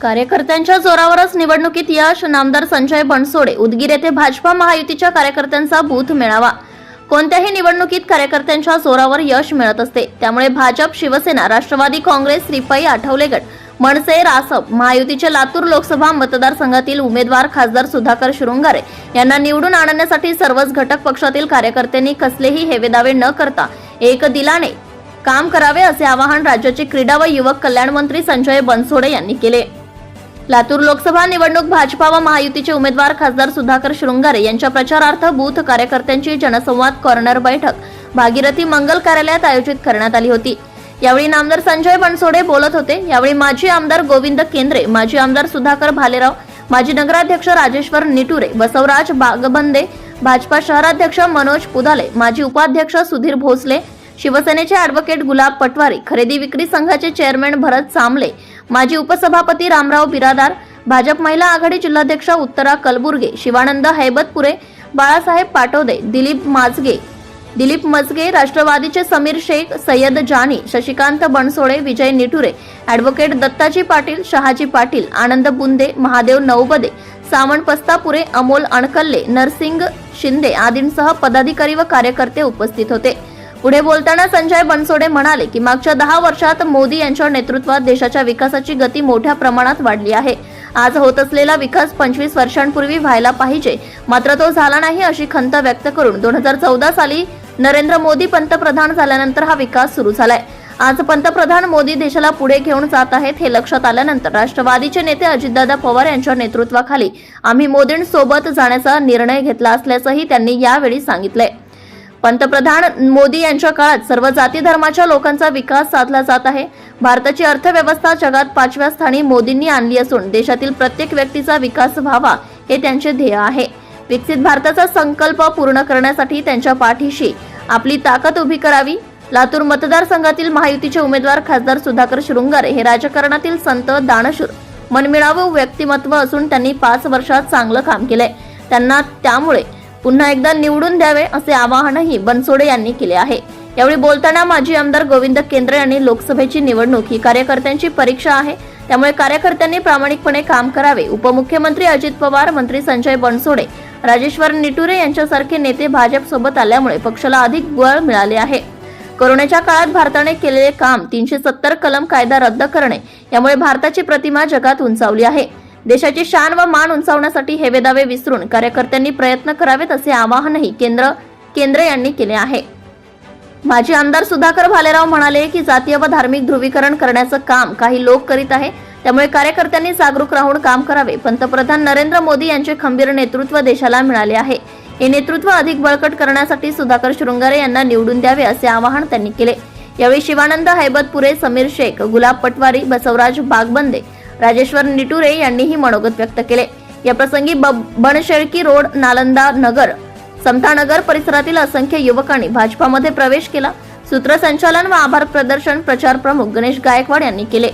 कार्यकर्त्यांच्या जोरावरच निवडणुकीत यश नामदार संजय बनसोडे उदगीर येथे भाजपा महायुतीच्या कार्यकर्त्यांचा बूथ मेळावा. कोणत्याही निवडणुकीत कार्यकर्त्यांच्या जोरावर यश मिळत असते. त्यामुळे भाजप शिवसेना राष्ट्रवादी काँग्रेस रिपाई आठवले गट मनसे रासप महायुतीचे लातूर लोकसभा मतदारसंघातील उमेदवार खासदार सुधाकर शृंगारे यांना निवडून आणण्यासाठी सर्वच घटक पक्षातील कार्यकर्त्यांनी कसलेही हेवेदावे न करता एक दिलाने काम करावे असे आवाहन राज्याचे क्रीडा व युवक कल्याण मंत्री संजय बनसोडे यांनी केले. लातूर लोकसभा निवडणूक भाजपा व महायुतीचे उमेदवार खासदार सुधाकर शृंगारे यांच्या प्रचारार्थ बूथ कार्यकर्त्यांची जनसंवाद कॉर्नर बैठक भागीरथी मंगल कार्यालयात आयोजित करण्यात आली होती. यावेळी नामदार संजय बनसोडे बोलत होते. यावेळी माजी आमदार गोविंद केंद्रे माजी आमदार सुधाकर भालेराव माजी नगराध्यक्ष राजेश्वर निटुरे बसवराज बागबंदे भाजपा शहराध्यक्ष मनोज पुदाले माजी उपाध्यक्ष सुधीर भोसले शिवसेनेचे ॲडव्होकेट गुलाब पटवारी खरेदी विक्री संघाचे चेअरमॅन भरत सामले माजी उपसभापती रामराव बिरादार भाजप महिला आघाडी जिल्हाध्यक्ष उत्तरा कलबुर्गे शिवानंद हैबतपुरे बाळासाहेब पाटोदे दिलीप माजगे दिलीप मजगे राष्ट्रवादीचे समीर शेख सय्यद जानी शशिकांत बनसोडे विजय निटुरे ॲडव्होकेट दत्ताजी पाटील शहाजी पाटील आनंद बुंदे महादेव नवबदे सावंत पस्तापुरे अमोल अणकल्ले नरसिंग शिंदे आदींसह पदाधिकारी व कार्यकर्ते उपस्थित होते. पुढे बोलताना संजय बनसोडे म्हणाले की मागच्या दहा वर्षात मोदी यांच्या नेतृत्वात देशाच्या विकासाची गती मोठ्या प्रमाणात वाढली आहे. आज होत असलेला विकास पंचवीस वर्षांपूर्वी व्हायला पाहिजे. मात्र तो झाला नाही अशी खंत व्यक्त करून दोन हजार चौदा साली नरेंद्र मोदी पंतप्रधान झाल्यानंतर हा विकास सुरू झालाय. आज पंतप्रधान मोदी देशाला पुढे घेऊन जात आहेत हे लक्षात आल्यानंतर राष्ट्रवादीचे नेते अजितदादा पवार यांच्या नेतृत्वाखाली आम्ही मोदींसोबत जाण्याचा निर्णय घेतला असल्याचंही त्यांनी यावेळी सांगितलंय. पंतप्रधान मोदी यांच्या काळात सर्व जाती धर्माच्या लोकांचा विकास साधला जात आहे. भारताची अर्थव्यवस्था जगात पाचव्या स्थानी मोदींनी आणली असून देशातील प्रत्येक व्यक्तीचा विकास व्हावा हे त्यांचे ध्येय आहे. विकसित भारताचा संकल्प पूर्ण करण्यासाठी त्यांच्या पाठीशी आपली ताकद उभी करावी. लातूर मतदारसंघातील महायुतीचे उमेदवार खासदार सुधाकर शृंगारे हे राजकारणातील संत दानशूर. मनमिळावू व्यक्तिमत्व असून त्यांनी पाच वर्षात चांगलं काम केलंय. त्यांना त्यामुळे पुन्हा एकदा निवडून द्यावे असे आवाहनही बनसोडे यांनी केले आहे. यावेळी बोलताना माजी आमदार गोविंद केंद्रे यांनी लोकसभेची निवडणूक ही कार्यकर्त्यांची परीक्षा आहे. त्यामुळे कार्यकर्त्यांनी प्रामाणिकपणे काम करावे. उपमुख्यमंत्री अजित पवार मंत्री संजय बनसोडे राजेश्वर निटुरे यांच्यासारखे नेते भाजप सोबत आल्यामुळे पक्षाला अधिक बळ मिळाले आहे. कोरोनाच्या काळात भारताने केलेले काम तीनशे सत्तर कलम कायदा रद्द करणे यामुळे भारताची प्रतिमा जगात उंचावली आहे. देशाची शान व मान उंचावण्यासाठी हेवेदावे विसरून कार्यकर्त्यांनी प्रयत्न करावेत असे आवाहनही केंद्र केंद्रे यांनी केले आहे. माजी आमदार सुधाकर भालेराव म्हणाले की जातीय व धार्मिक ध्रुवीकरण करण्याचं काम काही लोक करीत आहे त्यामुळे कार्यकर्त्यांनी जागरूक राहून काम करावे पंतप्रधान नरेंद्र मोदी यांचे खंबीर नेतृत्व देशाला मिळाले आहे. हे नेतृत्व अधिक बळकट करण्यासाठी सुधाकर शृंगारे यांना निवडून द्यावे असे आवाहन त्यांनी केले. यावेळी शिवानंद हैबतपुरे समीर शेख गुलाब पटवारी बसवराज बागबंदे राजेश्वर निटुरे यांनीही मनोगत व्यक्त केले. या प्रसंगी बनशेळकी रोड नालंदा नगर समतानगर परिसरातील असंख्य युवकांनी भाजपामध्ये प्रवेश केला. सूत्रसंचालन व आभार प्रदर्शन प्रचार प्रमुख गणेश गायकवाड यांनी केले.